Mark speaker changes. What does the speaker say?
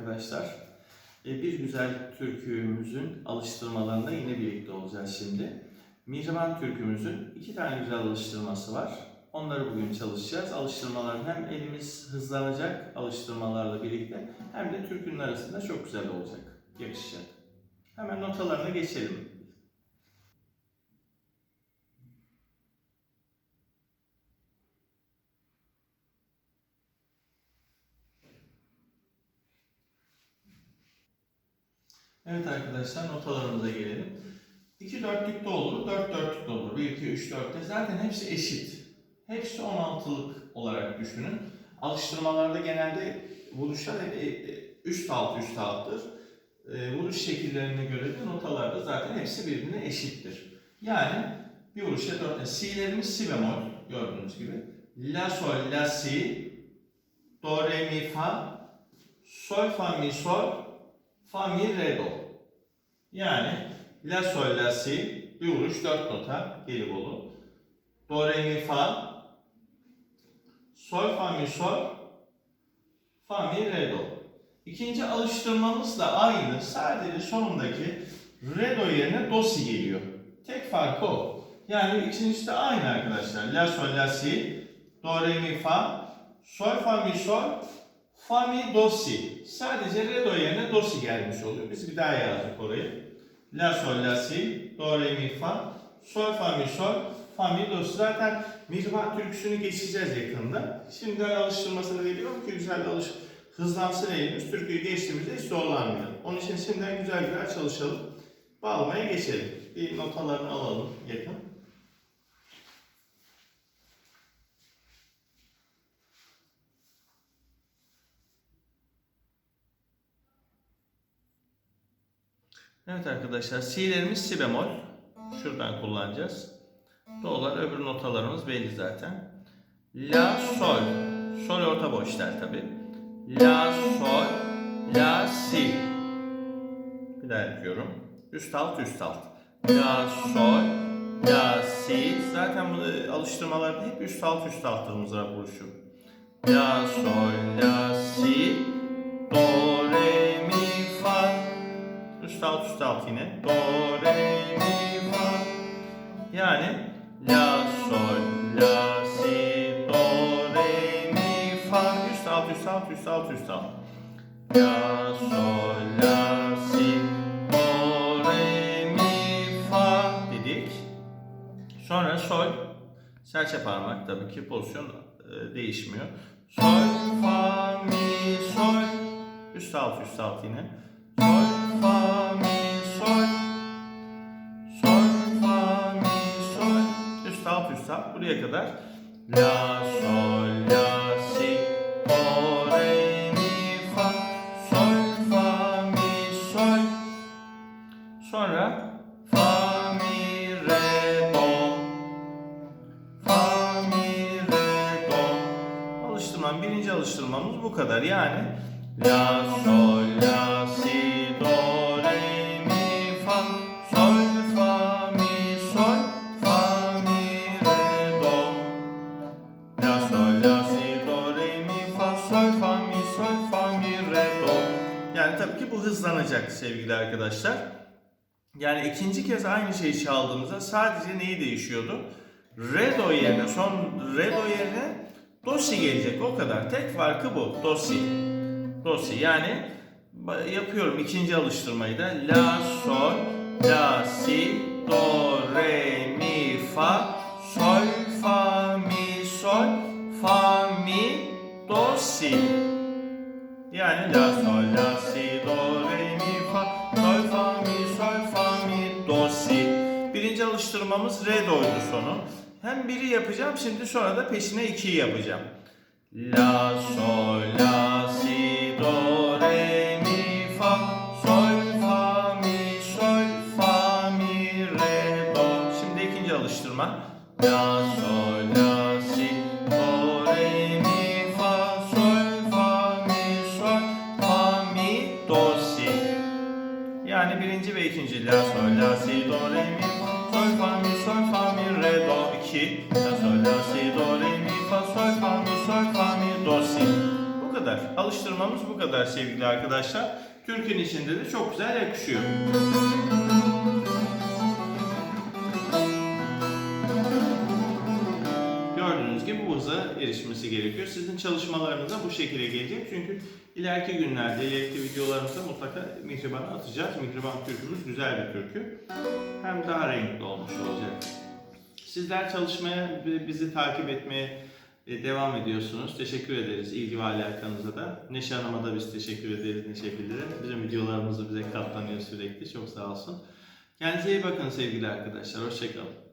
Speaker 1: arkadaşlar. E, Bir güzel türkümüzün alıştırmalarında yine birlikte olacağız şimdi. Mihriban türkümüzün iki tane güzel alıştırması var. Onları bugün çalışacağız. Alıştırmaların hem elimiz hızlanacak alıştırmalarla birlikte hem de türkünün arasında çok güzel olacak, yakışacak. Hemen notalarına geçelim. Evet arkadaşlar notalarımıza gelelim. 2 dörtlük de olur, 4 dörtlük de olur. 1, 2, 3, 4'te zaten hepsi eşit. Hepsi 16'lık olarak düşünün. Alıştırmalarda genelde vuruşlar hep e, e, üst alt üst alttır. E, vuruş şekillerine göre de notalarda zaten hepsi birbirine eşittir. Yani bir vuruşta 4 Si'lerimiz si bemol gördüğünüz gibi. La sol la si do re mi fa sol fa mi sol fa mi re do. Yani la sol la si bir vuruş 4 nota Gelibolu. Do re mi fa sol fa mi sol fa mi re do. İkinci alıştırmamız da aynı. Sadece sonundaki re do yerine do si geliyor. Tek farkı o. Yani ikincisi de aynı arkadaşlar. La sol la si do re mi fa sol fa mi sol fa mi do si. Sadece re do yerine do si gelmiş oluyor. Biz bir daha yazdık orayı. La sol la si do re mi fa sol fa mi sol fa mi do si. Zaten Mihriban türküsünü geçeceğiz yakında. Şimdiden alıştırmasını veriyorum ki güzel alış hızlansın elimiz. Türküyü geçtiğimizde hiç zorlanmayalım. Onun için şimdiden güzel güzel çalışalım. Bağlamaya geçelim. Bir notalarını alalım yakın. Evet arkadaşlar, si'lerimiz si bemol. Şuradan kullanacağız. Do'lar öbür notalarımız belli zaten. La, sol. Sol orta boş der tabi. La, sol, la, si. Bir daha yapıyorum. Üst alt, üst alt. La, sol, la, si. Zaten bu alıştırmalarda hep üst alt, üst altımız var vuruşu. La, sol, la, si. Yine. Do, re, mi, fa. Yani La, Sol, La, Si, Do, Re, Mi, Fa. Üst alt, üst alt, üst alt, üst alt. La, Sol, La, Si, Do, Re, Mi, Fa dedik. Sonra Sol, serçe parmak tabii ki pozisyon e, değişmiyor. Sol, Fa, Mi, Sol. Üst alt, üst alt yine. Sol, Fa, Mi, Alt. Buraya kadar. La, Sol, La, Si, Do, Re, Mi, Fa. Sol, Fa, Mi, Sol. Sonra Fa, Mi, Re, Do. Fa, Mi, Re, Do. Alıştırmam, birinci alıştırmamız bu kadar. Yani La, Sol, La, Si, Do, Re, Mi, Fa. Sol, Fa, Mi, Sol. Sevgili arkadaşlar. Yani ikinci kez aynı şeyi çaldığımızda sadece neyi değişiyordu? Re do yerine, son re do yerine do gelecek o kadar. Tek farkı bu. Do si. Do si yani yapıyorum ikinci alıştırmayı da. La, sol, la, si, do, re, mi, fa, sol, fa, mi, sol, fa, mi, do, si. Yani la, sol, Birinci alıştırmamız re do'ydu sonu. Hem biri yapacağım şimdi sonra da peşine ikiyi yapacağım. La, sol, la, si, do, re, mi, fa, sol, fa, mi, sol, fa, mi, re, do. Şimdi ikinci alıştırma. La, sol, la, si, do, re, mi, fa, sol, fa, mi, sol, fa, mi, do, si. Yani birinci ve ikinci la sol la si do re mi sol fa mi si. Bu kadar. Alıştırmamız bu kadar sevgili arkadaşlar. Türkün içinde de çok güzel yakışıyor. Gördüğünüz gibi bu hıza erişmesi gerekiyor. Sizin çalışmalarınız da bu şekilde gelecek. Çünkü ileriki günlerde, ileriki videolarımızda mutlaka Mihriban'a atacağız. Mihriban türkümüz güzel bir türkü. Hem daha renkli olmuş olacak. Sizler çalışmaya bizi takip etmeye devam ediyorsunuz. Teşekkür ederiz ilgi ve alakanıza da. Neşe Hanım'a da biz teşekkür ederiz Neşe Bilir'e. Bizim videolarımızı bize katlanıyor sürekli. Çok sağ olsun. Kendinize iyi bakın sevgili arkadaşlar. Hoşçakalın.